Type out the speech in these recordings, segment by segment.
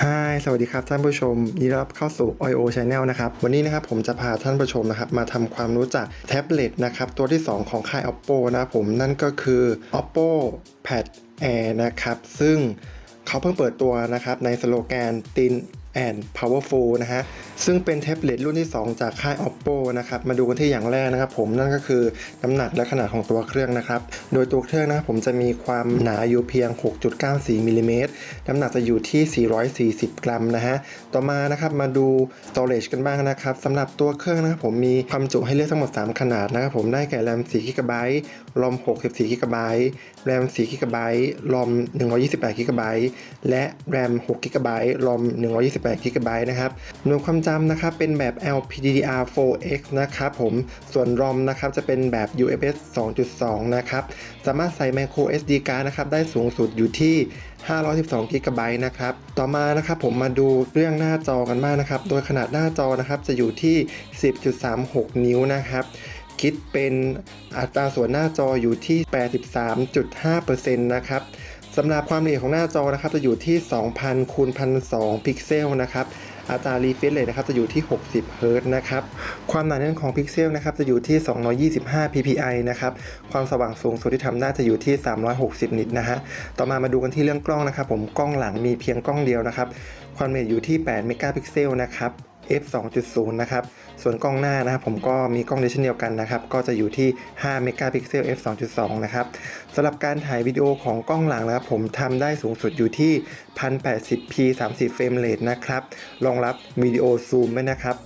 ฮายสวัสดีครับท่านผู้ชมยินดีรับเข้าสู่ IO Channel นะครับ วันนี้นะครับผมจะพาท่านผู้ชมนะครับมาทำความรู้จักแท็บเล็ตนะครับตัวที่ 2 ของค่าย Oppo นะผมนั่นก็คือ Oppo Pad Air นะครับ ซึ่งเขาเพิ่งเปิดตัวนะครับในสโลแกน Thin and Powerful นะฮะ ซึ่งเป็นแท็บเล็ตรุ่นที่ 2 จากค่าย Oppo นะครับ มาดูกันที่อย่างแรกนะครับผมนั่นก็คือน้ำหนักและขนาดของตัวเครื่องนะครับ โดยตัวเครื่องนะครับผมจะมีความหนาอยู่เพียง 6.94มิลลิเมตรน้ำหนักจะอยู่ที่ 440 กรัมนะฮะ ต่อมานะครับมาดู storage กันบ้างนะครับสำหรับตัวเครื่องนะครับผมมีความจุให้เลือกทั้งหมด 3 ขนาดนะครับผมได้แก่แรม4 g b รอม64 g b แรม4 g b รอม128 g b และแรม6 g b รอม128 g b นะครับหน่วยความจำนะครับเป็นแบบ LPDDR4X นะครับผมส่วน ROM นะครับจะเป็นแบบ UFS 2.2 นะครับ สามารถใส่ micro SD card นะครับได้สูงสุดอยู่ที่ 512 g b นะครับ ต่อมานะครับผมมาดูเรื่องหน้าจอกันบ้างนะครับ โดยขนาดหน้าจอนะครับจะอยู่ที่ 10.36 นิ้วนะครับคิดเป็นอัตราส่วนหน้าจออยู่ที่ 83.5%นะครับ สำหรับความละเอียดของหน้าจอนะครับจะอยู่ที่ 2,000คูณ1,002พิกเซลนะครับอัตรา refresh rate นะครับจะอยู่ที่ 60 เฮิรต์นะครับ ความหนาแน่นของพิกเซลนะครับจะอยู่ที่ 225 ppi นะครับ ความสว่างสูงสุดที่ทำได้จะอยู่ที่ 360 นิตนะฮะ ต่อมามาดูกันที่เรื่องกล้องนะครับ ผมกล้องหลังมีเพียงกล้องเดียวนะครับ ความละเอียดอยู่ที่ 8 เมกะพิกเซลนะครับ f 2.0 นะครับ ส่วนกล้องหน้านะครับผมก็มีกล้องเดียวเช่นเดียวกันนะครับ ก็จะอยู่ที่ 5 เมกะพิกเซล f 2.2 นะครับสำหรับการถ่ายวิดีโอของกล้องหลังนะครับ ผมทำได้สูงสุดอยู่ที่ 1080p 30 เฟรมเรทนะครับ รองรับวิดีโอซูมด้วยนะครับ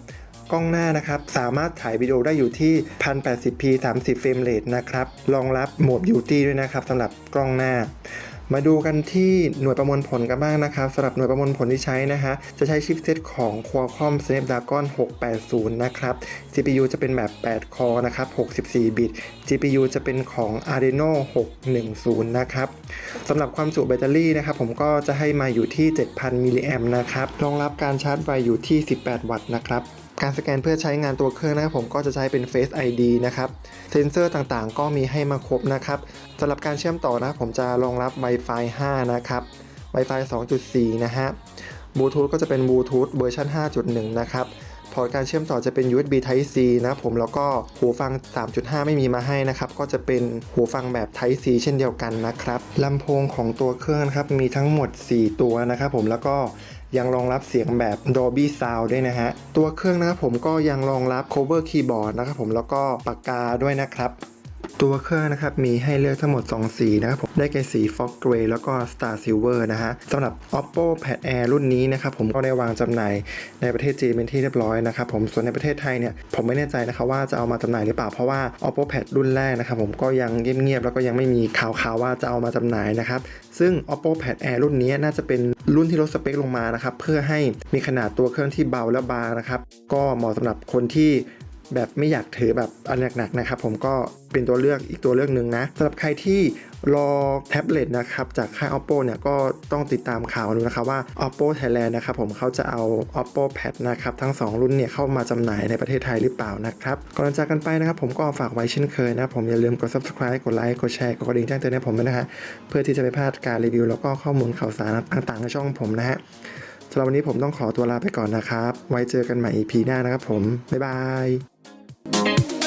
กล้องหน้านะครับ สามารถถ่ายวิดีโอได้อยู่ที่ 1080p 30 เฟรมเรทนะครับ รองรับโหมด Beauty ด้วยนะครับสำหรับกล้องหน้า มาดูกันที่หน่วยประมวลผลกันบ้างนะครับสำหรับหน่วยประมวลผลที่ใช้นะฮะจะใช้ชิปเซตของ Qualcomm Snapdragon 680 นะครับ CPU จะเป็นแบบ 8 คอนะครับ 64 บิต GPU จะเป็นของ Adreno 610 นะครับสำหรับความจุแบตเตอรี่นะครับ ผมก็จะให้มาอยู่ที่ 7,000 มิลลิแอมนะครับรองรับการชาร์จไฟอยู่ที่ 18 วัตต์นะครับ การสแกนเพื่อใช้งานตัวเครื่องนะครับผมก็จะใช้เป็น Face ID นะครับ เซนเซอร์ต่างๆ ก็มีให้มาครบนะครับสำหรับการเชื่อมต่อนะผมจะรองรับ Wi-Fi 5 นะครับ Wi-Fi 2.4 นะฮะบลูทูธก็จะเป็นบลูทูธเวอร์ชัน5.1 นะครับ พอร์ตการเชื่อมต่อจะเป็น USB Type C นะผมแล้วก็หูฟัง 3.5 ไม่มีมาให้นะครับ ก็จะเป็นหูฟังแบบ Type C เช่นเดียวกันนะครับลำโพงของตัวเครื่องครับมีทั้งหมด 4 ตัวนะครับผมแล้วก็ยังรองรับเสียงแบบ Dolby Sound ด้วยนะฮะ ตัวเครื่องนะครับผมก็ยังรองรับ cover keyboard นะครับผมแล้วก็ปากกาด้วยนะครับ ตัวเครื่องนะครับมีให้เลือกทั้งหมด 2 สีนะครับผมได้แก่สี Fog Grey แล้วก็ Star Silver นะฮะสำหรับ Oppo Pad Air รุ่นนี้นะครับผมก็ได้วางจำหน่ายในประเทศจีนเป็นที่เรียบร้อยนะครับผมส่วนในประเทศไทยเนี่ยผมไม่แน่ใจนะครับว่าจะเอามาจำหน่ายหรือเปล่าเพราะว่า Oppo Pad รุ่นแรกนะครับผมก็ยังเงียบๆแล้วก็ยังไม่มีข่าวๆว่าจะเอามาจำหน่ายนะครับซึ่ง Oppo Pad Air รุ่นนี้น่าจะเป็นรุ่นที่ลดสเปคลงมานะครับเพื่อให้มีขนาดตัวเครื่องที่เบาและบางนะครับก็เหมาะสำหรับคนที่ แบบไม่อยากถือแบบอันหนักๆนะครับ ผมก็เป็นตัวเลือกอีกตัวเลือกหนึ่งนะสำหรับใครที่รอแท็บเล็ตนะครับจากค่าย oppo เนี่ยก็ต้องติดตามข่าวดูนะครับว่า oppo thailand นะครับผมเขาจะเอา oppo pad นะครับทั้ง 2 รุ่นเนี่ยเข้ามาจำหน่ายในประเทศไทยหรือเปล่านะครับก่อนจากกันไปนะครับ ผมก็ฝากไว้เช่นเคยนะผมอย่าลืมกด subscribe กดไลค์กดแชร์กดกระดิ่งแจ้งเตือนให้ผมด้วยนะฮะเพื่อที่จะไม่พลาดการรีวิว แล้วก็ข้อมูลข่าวสารต่างๆในช่องผมนะฮะสำหรับวันนี้ผมต้องขอตัวลาไปก่อนนะครับ ไว้เจอกันใหม่ EP หน้านะครับผม บ๊ายบาย Thank you.